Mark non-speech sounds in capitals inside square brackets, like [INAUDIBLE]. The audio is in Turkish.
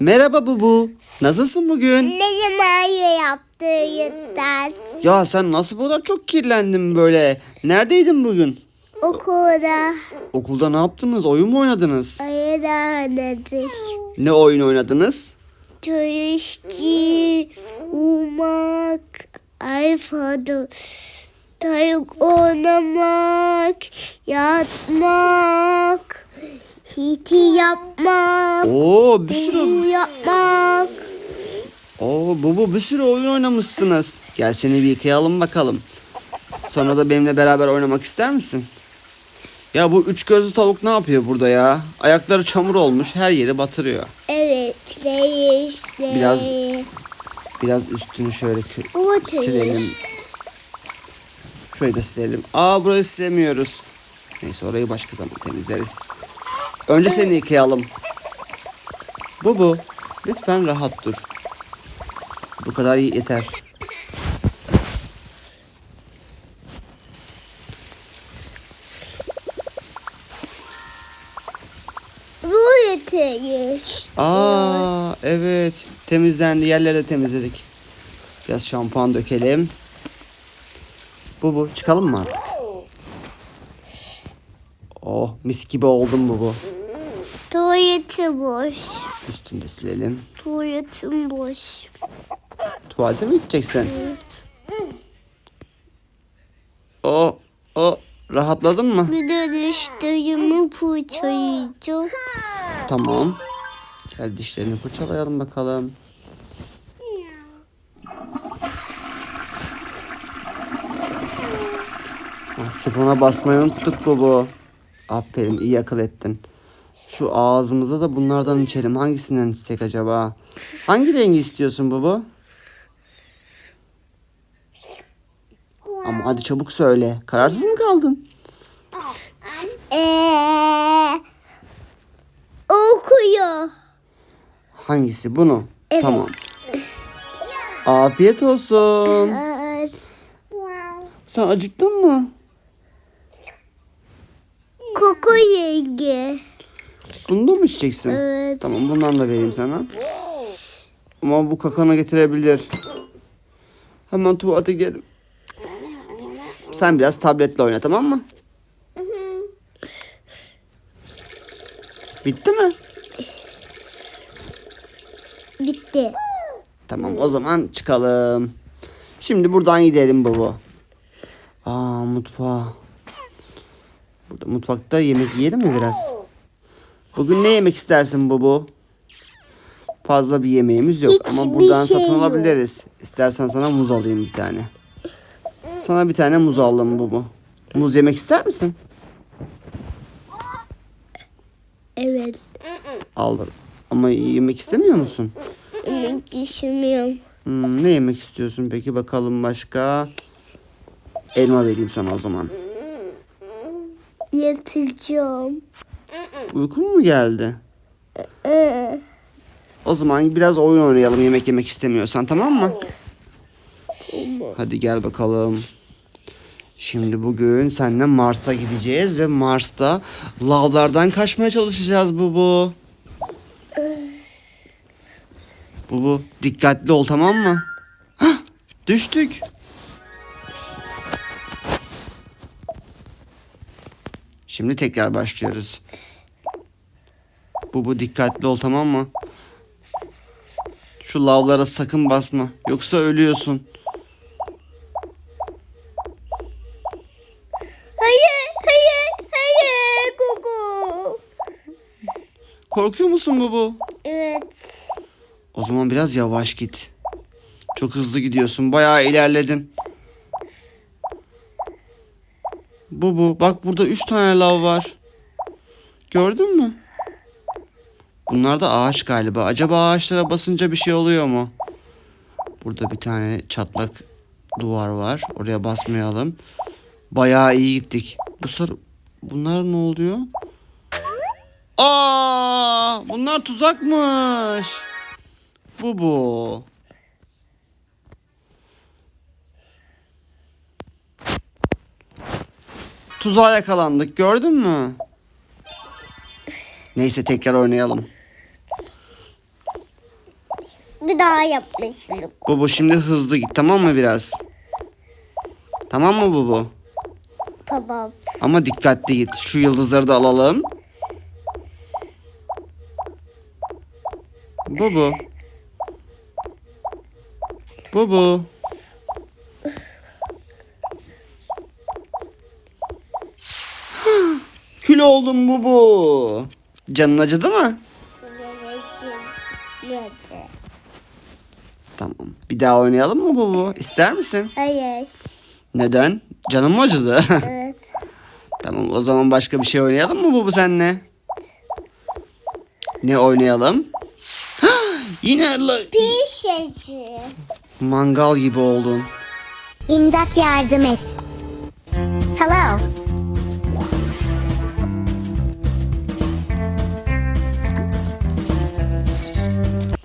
Merhaba Bubu. Nasılsın bugün? Benim aile yaptığı yüzden Ya sen nasıl bu kadar çok kirlendin böyle? Neredeydin bugün? okulda Okulda ne yaptınız? Oyun mu oynadınız? öğrendik. Ne oyun oynadınız? Turistçi, uyumak, iPhone, tavuk oynamak, yatmak, hiti yapmak, Oo bir sürü. yapmak. Oo Bubu bir sürü oyun oynamışsınız. Gel seni bir yıkayalım bakalım. Sonra da benimle beraber oynamak ister misin? Ya bu üç gözlü tavuk ne yapıyor burada ya? Ayakları çamur olmuş her yeri batırıyor. Evet, işte. Biraz Biraz üstünü şöyle Bu silelim. Şurayı da silelim. Aa burayı silemiyoruz. Neyse orayı başka zaman temizleriz. Önce seni yıkayalım. Bu bu. Lütfen rahat dur. Bu kadar iyi yeter. Bu yeteyiz. Aa evet. Temizlendi. Yerleri de temizledik. Biraz şampuan dökelim. Bu bu. Çıkalım mı artık? Oh mis gibi oldum bu bu. Tuvaleti boş. Üstünü de silelim. Tuvaletim boş. Tuvalete mi gideceksin? O, o rahatladın mı? Bir de dişlerimi fırçalayacağım. Tamam. Gel dişlerini fırçalayalım bakalım. Ha, Sifona basmayı unuttuk bu bu. Aferin iyi akıl ettin. Şu ağzımıza da bunlardan içelim. Hangisinden içsek acaba? Hangi rengi istiyorsun baba? Ama hadi çabuk söyle. Kararsız mı kaldın? Eee, okuyor. Hangisi? Bunu. Evet. Tamam. Afiyet olsun. Sen acıktın mı? Koku yenge. Bunu da mı içeceksin? Evet. Tamam bundan da vereyim sana. Ama bu kakana getirebilir. Hemen tuvalete gidelim. Sen biraz tabletle oyna tamam mı? Bitti mi? Bitti. Tamam o zaman çıkalım. Şimdi buradan gidelim baba. Aa mutfağa. Burada mutfakta yemek yiyelim mi biraz? Bugün ne yemek istersin baba? Fazla bir yemeğimiz yok ama Hiçbir buradan şey satın yok. alabiliriz. İstersen sana muz alayım bir tane. Sana bir tane muz aldım baba. Muz yemek ister misin? Evet. Al bak. Ama yemek istemiyor musun? Yemek düşünüyorum. Hmm, ne yemek istiyorsun peki bakalım başka? Elma vereyim sana o zaman. Yatacağım. Uykun mu geldi? Ee, O zaman biraz oyun oynayalım yemek yemek istemiyorsan tamam mı? Hadi gel bakalım. Şimdi bugün seninle Mars'a gideceğiz ve Mars'ta lavlardan kaçmaya çalışacağız Bubu. Bubu dikkatli ol tamam mı? Hah, düştük. Şimdi tekrar başlıyoruz. Bubu dikkatli ol tamam mı? Şu lavlara sakın basma. Yoksa ölüyorsun. hayır, hayır, hayır. Koku. Korkuyor musun Bubu? Evet. O zaman biraz yavaş git. Çok hızlı gidiyorsun. Bayağı ilerledin. Bubu bak burada üç tane lav var. Gördün mü? Bunlar da ağaç galiba. Acaba ağaçlara basınca bir şey oluyor mu? Burada bir tane çatlak duvar var. Oraya basmayalım. Bayağı iyi gittik. Bu sarı... Bunlar ne oluyor? Aa, bunlar tuzakmış. Bu bu. Tuzağa yakalandık gördün mü? Neyse tekrar oynayalım. bir daha yapmışlık. Bubu şimdi hızlı git tamam mı biraz? Tamam mı Bubu? Tamam. Ama dikkatli git. Şu yıldızları da alalım. Bubu. Bubu. Kül oldum Bubu. Canın acıdı mı? Tamam. Bir daha oynayalım mı Bubu? İster misin? Hayır. Neden? Canın mı acıdı? [LAUGHS] Evet. tamam o zaman başka bir şey oynayalım mı Bubu senle? Ne oynayalım? [GASPS] Yine la- Pişeci. mangal gibi oldun. İmdat yardım et. Hello.